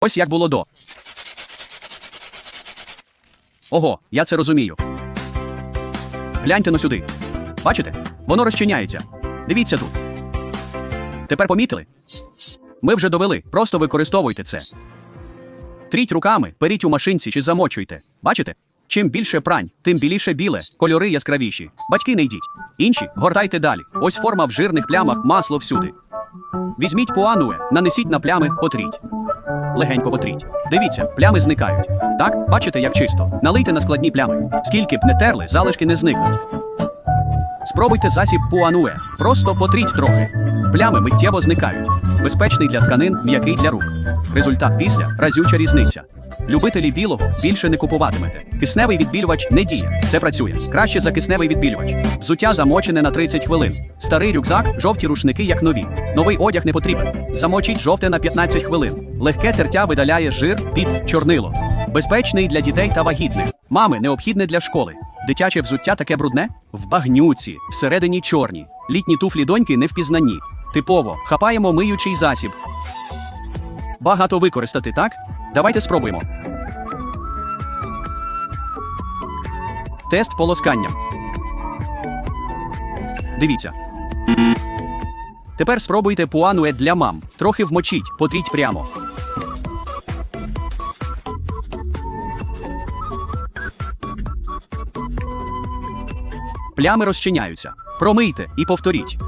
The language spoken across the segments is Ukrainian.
Ось як було до. Ого, я це розумію. Гляньте но сюди. Бачите? Воно розчиняється. Дивіться тут. Тепер помітили? Ми вже довели, просто використовуйте це. Тріть руками, періть у машинці чи замочуйте. Бачите? Чим більше прань, тим біліше біле, кольори яскравіші. Батьки не йдіть. Інші гортайте далі. Ось форма в жирних плямах, масло всюди. Візьміть пуануе, нанесіть на плями, потріть. Легенько потріть. Дивіться, плями зникають. Так, бачите, як чисто. Налийте на складні плями. Скільки б не терли, залишки не зникнуть. Спробуйте засіб пуануе. Просто потріть трохи. Плями миттєво зникають. Безпечний для тканин, м'який для рук. Результат після разюча різниця. Любителі білого більше не купуватимете. Кисневий відбілювач не діє. Це працює. Краще за кисневий відбілювач. Взуття замочене на 30 хвилин. Старий рюкзак, жовті рушники, як нові. Новий одяг не потрібен. Замочіть жовте на 15 хвилин. Легке тертя видаляє жир під чорнило. Безпечний для дітей та вагітних. Мами необхідне для школи. Дитяче взуття таке брудне? В багнюці, всередині чорні. Літні туфлі доньки не впізнані. Типово, хапаємо миючий засіб. Багато використати, так? Давайте спробуємо. Тест полоскання. Дивіться. Тепер спробуйте пуануе для мам. Трохи вмочіть, потріть прямо. Плями розчиняються. Промийте і повторіть.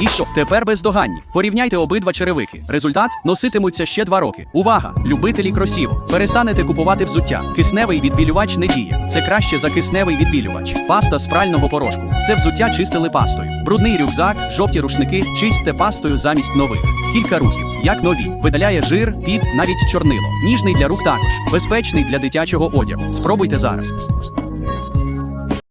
І що? Тепер бездоганні. Порівняйте обидва черевики. Результат носитимуться ще два роки. Увага! Любителі кросівок. Перестанете купувати взуття. Кисневий відбілювач не діє. Це краще за кисневий відбілювач. Паста з прального порошку. Це взуття чистили пастою. Брудний рюкзак, жовті рушники, чистьте пастою замість нових. Кілька рухів, як нові. Видаляє жир, під, навіть чорнило. Ніжний для рук також. Безпечний для дитячого одягу. Спробуйте зараз.